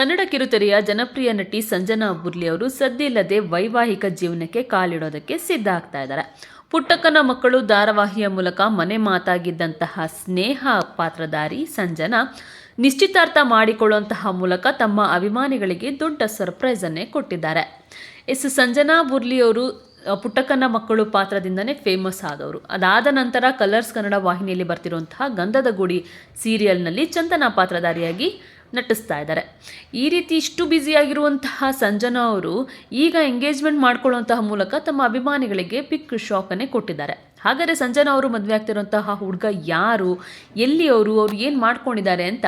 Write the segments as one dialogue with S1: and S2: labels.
S1: ಕನ್ನಡ ಕಿರುತೆರೆಯ ಜನಪ್ರಿಯ ನಟಿ ಸಂಜನಾ ಬುರ್ಲಿ ಅವರು ಸದ್ದಿಲ್ಲದೆ ವೈವಾಹಿಕ ಜೀವನಕ್ಕೆ ಕಾಲಿಡೋದಕ್ಕೆ ಸಿದ್ಧ ಆಗ್ತಾ ಇದ್ದಾರೆ. ಪುಟ್ಟಕ್ಕನ ಮಕ್ಕಳು ಧಾರಾವಾಹಿಯ ಮೂಲಕ ಮನೆ ಮಾತಾಗಿದ್ದಂತಹ ಸ್ನೇಹ ಪಾತ್ರಧಾರಿ ಸಂಜನಾ ನಿಶ್ಚಿತಾರ್ಥ ಮಾಡಿಕೊಳ್ಳುವಂತಹ ಮೂಲಕ ತಮ್ಮ ಅಭಿಮಾನಿಗಳಿಗೆ ದೊಡ್ಡ ಸರ್ಪ್ರೈಸ್ ಅನ್ನೇ ಕೊಟ್ಟಿದ್ದಾರೆ. ಎಸ್ ಸಂಜನಾ ಬುರ್ಲಿ ಅವರು ಪುಟ್ಟಕ್ಕನ ಮಕ್ಕಳು ಪಾತ್ರದಿಂದನೇ ಫೇಮಸ್ ಆದವರು. ಅದಾದ ನಂತರ ಕಲರ್ಸ್ ಕನ್ನಡ ವಾಹಿನಿಯಲ್ಲಿ ಬರ್ತಿರುವಂತಹ ಗಂಧದ ಗುಡಿ ಸೀರಿಯಲ್ನಲ್ಲಿ ಚಂದನ ಪಾತ್ರಧಾರಿಯಾಗಿ ನಟಿಸ್ತಾ ಇದ್ದಾರೆ. ಈ ರೀತಿ ಇಷ್ಟು ಬ್ಯುಸಿಯಾಗಿರುವಂತಹ ಸಂಜನಾ ಅವರು ಈಗ ಎಂಗೇಜ್ಮೆಂಟ್ ಮಾಡ್ಕೊಳ್ಳುವಂತಹ ಮೂಲಕ ತಮ್ಮ ಅಭಿಮಾನಿಗಳಿಗೆ ಪಿಕ್ ಶಾಕನ್ನೇ ಕೊಟ್ಟಿದ್ದಾರೆ. ಹಾಗಾದರೆ ಸಂಜನಾ ಅವರು ಮದುವೆ ಆಗ್ತಿರುವಂತಹ ಹುಡುಗ ಯಾರು? ಎಲ್ಲಿ ಅವರು? ಅವ್ರು ಏನು ಮಾಡ್ಕೊಂಡಿದ್ದಾರೆ ಅಂತ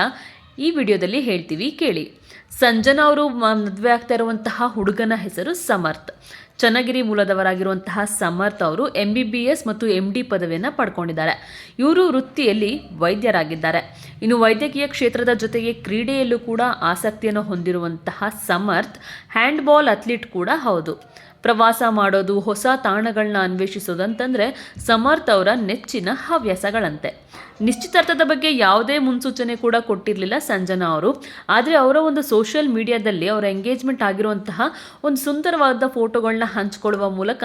S1: ಈ ವಿಡಿಯೋದಲ್ಲಿ ಹೇಳ್ತೀವಿ ಕೇಳಿ. ಸಂಜನಾ ಅವರು ಮದುವೆ ಆಗ್ತಾ ಇರುವಂತಹ ಹುಡುಗನ ಹೆಸರು ಸಮರ್ಥ್. ಚನ್ನಗಿರಿ ಮೂಲದವರಾಗಿರುವಂತಹ ಸಮರ್ಥ್ ಅವರು ಎಂ ಬಿ ಬಿ ಎಸ್ ಮತ್ತು ಎಂ ಡಿ ಪದವಿಯನ್ನು ಪಡ್ಕೊಂಡಿದ್ದಾರೆ. ಇವರು ವೃತ್ತಿಯಲ್ಲಿ ವೈದ್ಯರಾಗಿದ್ದಾರೆ. ಇನ್ನು ವೈದ್ಯಕೀಯ ಕ್ಷೇತ್ರದ ಜೊತೆಗೆ ಕ್ರೀಡೆಯಲ್ಲೂ ಕೂಡ ಆಸಕ್ತಿಯನ್ನು ಹೊಂದಿರುವಂತಹ ಸಮರ್ಥ್ ಹ್ಯಾಂಡ್ಬಾಲ್ ಅಥ್ಲೀಟ್ ಕೂಡ ಹೌದು. ಪ್ರವಾಸ ಮಾಡೋದು, ಹೊಸ ತಾಣಗಳನ್ನ ಅನ್ವೇಷಿಸೋದು ಅಂತಂದರೆ ಸಮರ್ಥ್ ಅವರ ನೆಚ್ಚಿನ ಹವ್ಯಾಸಗಳಂತೆ. ನಿಶ್ಚಿತಾರ್ಥದ ಬಗ್ಗೆ ಯಾವುದೇ ಮುನ್ಸೂಚನೆ ಕೂಡ ಕೊಟ್ಟಿರಲಿಲ್ಲ ಸಂಜನಾ ಅವರು. ಆದರೆ ಅವರ ಒಂದು ಸೋಷಿಯಲ್ ಮೀಡಿಯಾದಲ್ಲಿ ಅವರ ಎಂಗೇಜ್ಮೆಂಟ್ ಆಗಿರುವಂತಹ ಒಂದು ಸುಂದರವಾದ ಫೋಟೋಗಳನ್ನ ಹಂಚಿಕೊಳ್ಳುವ ಮೂಲಕ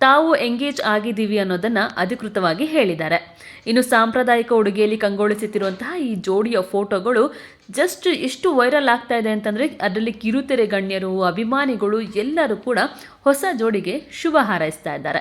S1: ತಾವು ಎಂಗೇಜ್ ಆಗಿದ್ದೀವಿ ಅನ್ನೋದನ್ನು ಅಧಿಕೃತವಾಗಿ ಹೇಳಿದ್ದಾರೆ. ಇನ್ನು ಸಾಂಪ್ರದಾಯಿಕ ಉಡುಗೆಯಲ್ಲಿ ಕಂಗೊಳಿಸುತ್ತಿರುವಂತಹ ಈ ಜೋಡಿಯ ಫೋಟೋಗಳು ಜಸ್ಟ್ ಎಷ್ಟು ವೈರಲ್ ಆಗ್ತಾ ಇದೆ ಅಂತಂದರೆ ಅದರಲ್ಲಿ ಕಿರುತೆರೆ ಗಣ್ಯರು ಅಭಿಮಾನಿಗಳು ಎಲ್ಲರೂ ಕೂಡ ಹೊಸ ಜೋಡಿಗೆ ಶುಭ ಹಾರೈಸ್ತಾ ಇದ್ದಾರೆ.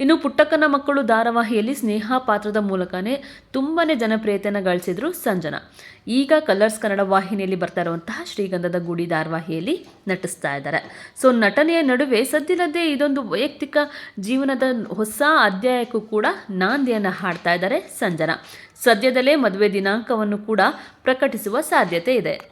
S1: ಇನ್ನು ಪುಟ್ಟಕ್ಕನ ಮಕ್ಕಳು ಧಾರಾವಾಹಿಯಲ್ಲಿ ಸ್ನೇಹ ಪಾತ್ರದ ಮೂಲಕನೇ ತುಂಬಾ ಜನಪ್ರಿಯತೆಯನ್ನು ಗಳಿಸಿದ್ರು ಸಂಜನಾ. ಈಗ ಕಲರ್ಸ್ ಕನ್ನಡ ವಾಹಿನಿಯಲ್ಲಿ ಬರ್ತಾ ಇರುವಂತಹ ಶ್ರೀಗಂಧದ ಗುಡಿ ಧಾರಾವಾಹಿಯಲ್ಲಿ ನಟಿಸ್ತಾ ಇದ್ದಾರೆ. ಸೊ, ನಟನೆಯ ನಡುವೆ ಸದ್ದಿಲ್ಲದೆ ಇದೊಂದು ವೈಯಕ್ತಿಕ ಜೀವನದ ಹೊಸ ಅಧ್ಯಾಯಕ್ಕೂ ಕೂಡ ನಾಂದಿಯನ್ನು ಹಾಡ್ತಾ ಇದ್ದಾರೆ ಸಂಜನಾ. ಸದ್ಯದಲ್ಲೇ ಮದುವೆ ದಿನಾಂಕವನ್ನು ಕೂಡ ಪ್ರಕಟಿಸುವ ಸಾಧ್ಯತೆ ಇದೆ.